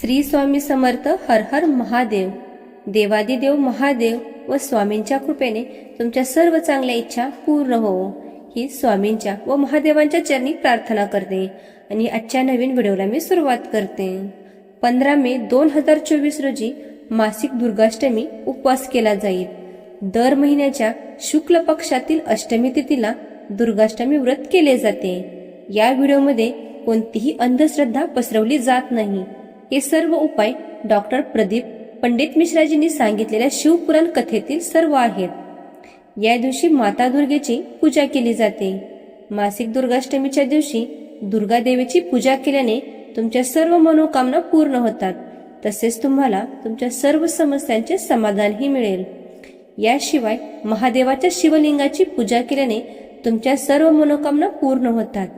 श्री स्वामी समर्थ हर हर महादेव. देवादिदेव महादेव व स्वामींच्या कृपेने तुमच्या सर्व चांगल्या इच्छा पूर्ण हो ही स्वामींच्या व महादेवांच्या चरणी प्रार्थना करते आणि आजच्या नवीन व्हिडिओला मी सुरुवात करते. पंधरा मे दोन हजार चोवीस रोजी मासिक दुर्गाष्टमी उपवास केला जाईल. दर महिन्याच्या शुक्ल पक्षातील अष्टमी तिथीला दुर्गाष्टमी व्रत केले जाते. या व्हिडिओमध्ये कोणतीही अंधश्रद्धा पसरवली जात नाही. हे सर्व उपाय डॉक्टर प्रदीप पंडित मिश्राजींनी सांगितलेल्या शिवपुराण कथेतील सर्व आहेत. या दिवशी माता दुर्गेची पूजा केली जाते. मासिक दुर्गाष्टमीच्या दिवशी दुर्गा देवीची पूजा केल्याने तुमच्या सर्व मनोकामना पूर्ण होतात. तसेच तुम्हाला तुमच्या सर्व समस्यांचे समाधानही मिळेल. याशिवाय महादेवाच्या शिवलिंगाची पूजा केल्याने तुमच्या सर्व मनोकामना पूर्ण होतात.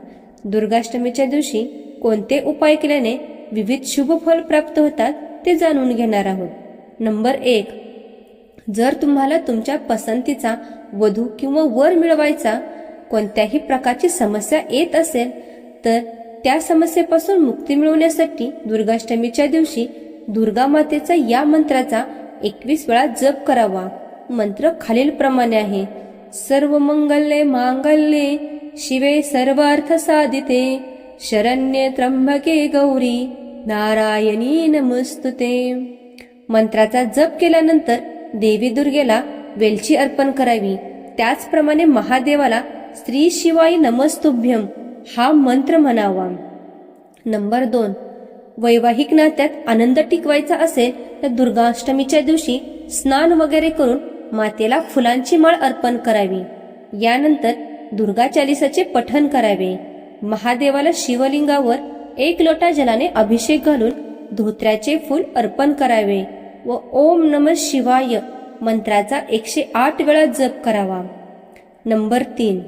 दुर्गाष्टमीच्या दिवशी कोणते उपाय केल्याने विविध शुभ फल प्राप्त होतात ते जाणून घेणार आहोत. नंबर एक जर तुम्हाला तुमच्या पसंतीचा वधू किंवा वर मिळवायचा कोणत्याही प्रकारची समस्या येत असेल तर त्या समस्येपासून मुक्ती मिळवण्यासाठी दुर्गाष्टमीच्या दिवशी दुर्गा मातेचा या मंत्राचा एकवीस वेळा जप करावा. मंत्र खालीलप्रमाणे आहे. सर्व मंगल्ये मांगल्ये शिवे सर्वार्थ साधिते. शरण्ये त्र्यंबके गौरी नारायणी नमस्तुते मंत्राचा जप केल्यानंतर देवी दुर्गेला वेलची अर्पण करावी. त्याचप्रमाणे महादेवाला स्त्री शिवाय नमस्तुभ्यम हा मंत्र म्हणावा. नंबर दोन. वैवाहिक नात्यात आनंद टिकवायचा असेल तर दुर्गाष्टमीच्या दिवशी स्नान वगैरे करून मातेला फुलांची माळ अर्पण करावी. यानंतर दुर्गा चालिसाचे पठण करावे. महादेवाला शिवलिंगावर एक लोटा जलाने अभिषेक घालून धोत्र्याचे फूल अर्पण करावे व ओम नम शिवाय मंत्राचा एकशे आठ वेळा जप करावा. नंबर तीन.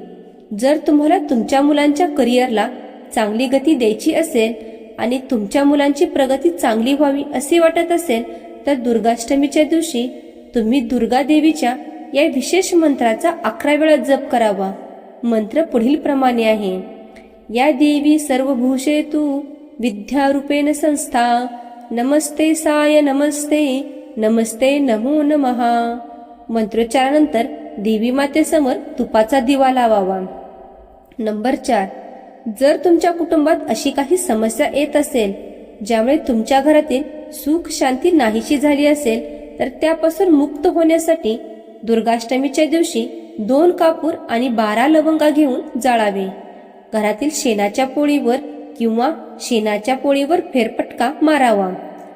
जर तुम्हाला तुमच्या मुलांच्या करिअरला चांगली गती द्यायची असेल आणि तुमच्या मुलांची प्रगती चांगली व्हावी असे वाटत असेल तर दुर्गाष्टमीच्या दिवशी तुम्ही दुर्गा देवीच्या या विशेष मंत्राचा अकरा वेळा जप करावा. मंत्र पुढील प्रमाणे आहे. या देवी सर्वभूषे तू विद्यारूपेण संस्था। नमस्ते साय नमस्ते नमस्ते नमो नमहा मंत्रोच्चारानंतर देवी मातेसमोर तुपाचा दिवा लावावा. नंबर चार. जर तुमच्या कुटुंबात अशी काही समस्या येत असेल ज्यामुळे तुमच्या घरातील सुख शांती नाहीशी झाली असेल तर त्यापासून मुक्त होण्यासाठी दुर्गाष्टमीच्या दिवशी दोन कापूर आणि बारा लवंगा घेऊन जाळावे. घरातील शेणाच्या पोळीवर किंवा शेणाच्या पोळीवर फेरपटका मारावा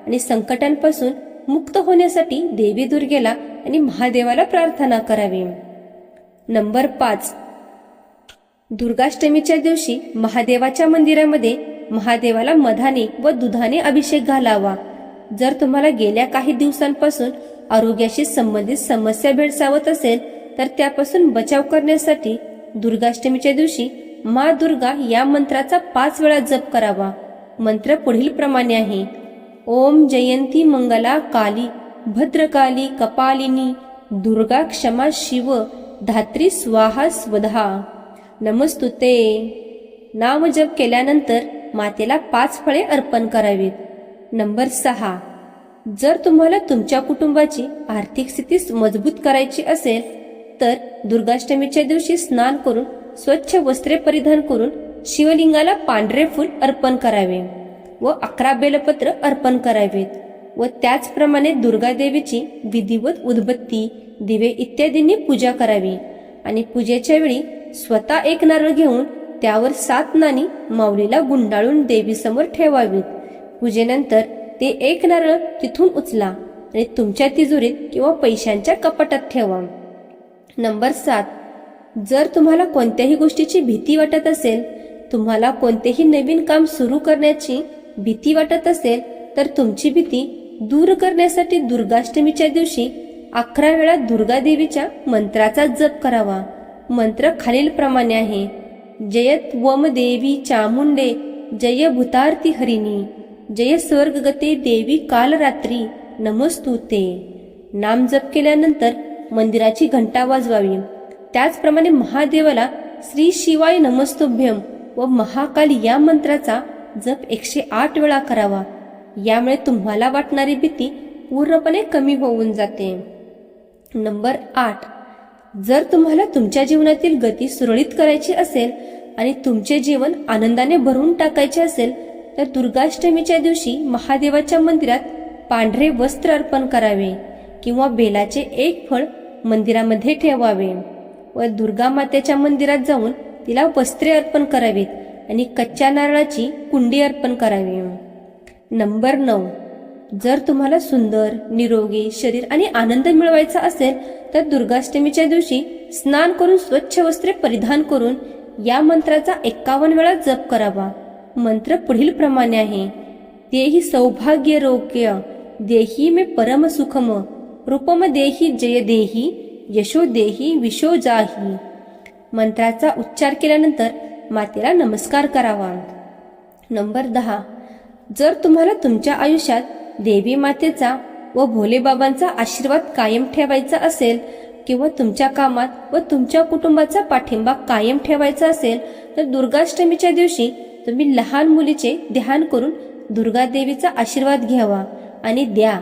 आणि संकटांपासून मुक्त होण्यासाठी देवी दुर्गेला आणि महादेवाला प्रार्थना करावी. नंबर पाच. दुर्गाष्टमीच्या दिवशी महादेवाच्या मंदिरामध्ये महादेवाला मधाने व दुधाने अभिषेक घालावा. जर तुम्हाला गेल्या काही दिवसांपासून आरोग्याशी संबंधित समस्या भेडसावत असेल तर त्यापासून बचाव करण्यासाठी दुर्गाष्टमीच्या दिवशी मा दुर्गा या मंत्राचा पाच वेळा जप करावा. मंत्र पुढील प्रमाणे आहे. ओम जयंती मंगला काली भद्रकाली कपालिनी दुर्गा क्षमा शिव धात्री स्वाहा स्वधा. नमस्तुते. नाम जप केल्यानंतर मातेला पाच फळे अर्पण करावीत. नंबर सहा. जर तुम्हाला तुमच्या कुटुंबाची आर्थिक स्थिती मजबूत करायची असेल तर दुर्गाष्टमीच्या दिवशी स्नान करून स्वच्छ वस्त्रे परिधान करून शिवलिंगाला पांढरे फूल अर्पण करावे व अकरा बेलपत्र अर्पण करावेत व त्याचप्रमाणे दुर्गादेवीची विधिवत उदबत्ती दिवे इत्यादींनी पूजा करावी आणि पूजेच्या वेळी स्वतः एक नारळ घेऊन त्यावर सात नाणी माऊलीला गुंडाळून देवीसमोर ठेवावीत. पूजेनंतर ते एक नारळ तिथून उचला आणि तुमच्या तिजोरीत किंवा पैशांच्या कपाटात ठेवा. नंबर सात. जर तुम्हाला कोणत्याही गोष्टीची भीती वाटत असेल तुम्हाला कोणतेही नवीन काम सुरू करण्याची भीती वाटत असेल तर तुमची भीती दूर करण्यासाठी दुर्गाष्टमीच्या दिवशी अकरा वेळा दुर्गा देवीच्या मंत्राचा जप करावा. मंत्र खालीलप्रमाणे आहे. जयत वम देवी चामुंडे जय भूतार्ती हरिणी जय स्वर्गगते देवी कालरात्री नमस्तुते नाम जप केल्यानंतर मंदिराची घंटा वाजवावी. त्याचप्रमाणे महादेवाला श्री शिवाय नमस्तुभ्यम व महाकाल या मंत्राचा जप एकशे आठ वेळा करावा. यामुळे तुम्हाला वाटणारी भीती पूर्णपणे कमी होऊन जाते. नंबर आठ. जर तुम्हाला तुमच्या जीवनातील गती सुरळीत करायची असेल आणि तुमचे जीवन आनंदाने भरून टाकायचे असेल तर दुर्गाष्टमीच्या दिवशी महादेवाच्या मंदिरात पांढरे वस्त्र अर्पण करावे किंवा बेलाचे एक फळ मंदिरामध्ये ठेवावे. व दुर्गा मातेच्या मंदिरात जाऊन तिला वस्त्रे अर्पण करावीत आणि कच्च्या नारळाची कुंडी अर्पण करावी. नंबर नऊ. जर तुम्हाला सुंदर निरोगी शरीर आणि आनंद मिळवायचा असेल तर दुर्गाष्टमीच्या दिवशी स्नान करून स्वच्छ वस्त्रे परिधान करून या मंत्राचा एक्कावन्न वेळा जप करावा. मंत्र पुढील प्रमाणे आहे. देही सौभाग्य रोग्य देही मे परम सुखम रूपम देही जय देही यशो देही विशो जाही. मंत्राचा उच्चार केल्यानंतर मातेला नमस्कार करावा. नंबर दहा. जर तुम्हाला तुमच्या आयुष्यात देवी मातेचा व भोलेबाबांचा आशीर्वाद कायम ठेवायचा असेल किंवा तुमच्या कामात व तुमच्या कुटुंबाचा पाठिंबा कायम ठेवायचा असेल तर दुर्गाष्टमीच्या दिवशी तुम्ही लहान मुलीचे ध्यान करून दुर्गादेवीचा आशीर्वाद घ्यावा आणि द्या.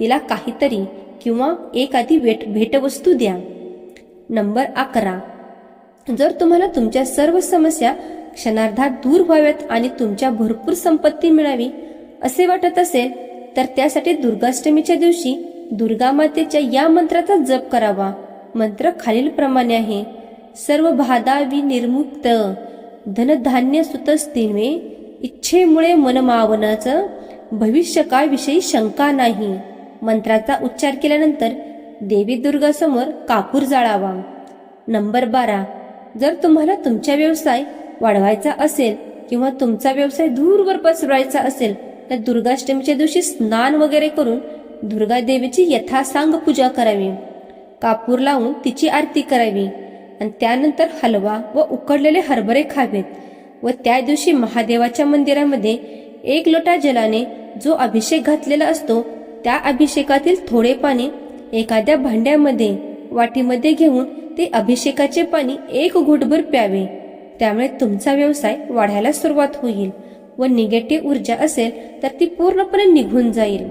तिला काहीतरी किंवा एखादी भेट भेटवस्तू द्या. नंबर अकरा. जर तुम्हाला तुमच्या सर्व समस्या क्षणार्धात दूर व्हाव्यात आणि तुमच्या भरपूर संपत्ती मिळावी असे वाटत असेल तर त्यासाठी दुर्गाष्टमीच्या दिवशी दुर्गा मातेच्या या मंत्राचा जप करावा. मंत्र खालील प्रमाणे आहे. सर्व भादावी निर्मुक्त. धनधान्य सुतस्तिन्वे. इच्छेमुळे मनमावनाचं. भविष्यकाळविषयी शंका नाही. मंत्राचा उच्चार केल्यानंतर देवी दुर्गासमोर कापूर जाळावा. नंबर बारा. जर तुम्हाला तुमचा व्यवसाय वाढवायचा असेल किंवा तुमचा व्यवसाय दूरवर पसरवायचा असेल तर दुर्गाष्टमीच्या दिवशी स्नान वगैरे करून दुर्गा देवीची यथासांग पूजा करावी. कापूर लावून तिची आरती करावी. आणि त्यानंतर हलवा व उकडलेले हरभरे खावेत व त्या दिवशी महादेवाच्या मंदिरामध्ये एक लोटा जलाने जो अभिषेक घातलेला असतो त्या अभिषेकातील थोडे पाणी एखाद्या भांड्यामध्ये वाटीमध्ये घेऊन ते अभिषेकाचे पाणी एक घोटभर प्यावे. त्यामुळे तुमचा व्यवसाय वाढायला सुरुवात होईल व निगेटिव्ह ऊर्जा असेल तर ती पूर्णपणे निघून जाईल.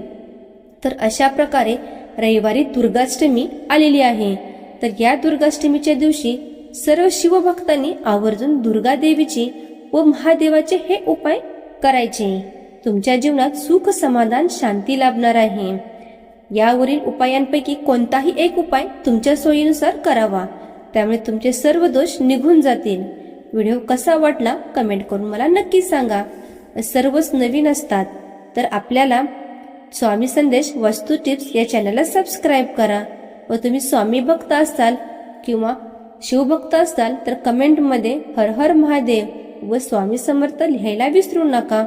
तर अशा प्रकारे रविवारी दुर्गाष्टमी आलेली आहे. तर या दुर्गाष्टमीच्या दिवशी सर्व शिवभक्तांनी आवर्जून दुर्गा देवीची व महादेवाचे हे उपाय करायचे. तुमच्या जीवनात सुख समाधान शांती लाभणार आहे. यावरील उपायांपैकी कोणताही एक उपाय तुमच्या सोयीनुसार करावा. त्यामुळे तुमचे सर्व दोष निघून जातील. व्हिडिओ कसा वाटला कमेंट करून मला नक्की सांगा. सर्वच नवीन असतात. तर आपल्याला स्वामी संदेश वस्तू टिप्स या चॅनलला सबस्क्राईब करा. व तुम्ही स्वामी भक्त असाल किंवा शिवभक्त असाल तर कमेंटमध्ये हर हर महादेव व स्वामी समर्थ लिहायला विसरू नका.